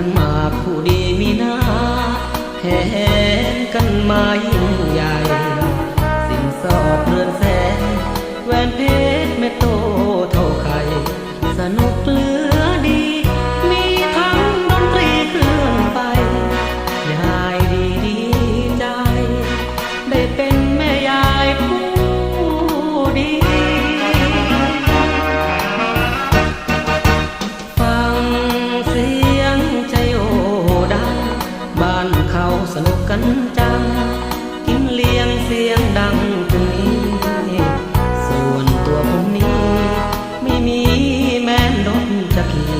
กันมาผู้ดีมีหน้าแหนกันม่ใหญ่ สิ่งสอบเรือนแส นุกกันจัง กินเลี้ยงเสียงดังตรงนี้ ส่วนตัวผมนี้ ไม่มีแม้นดนจะกี่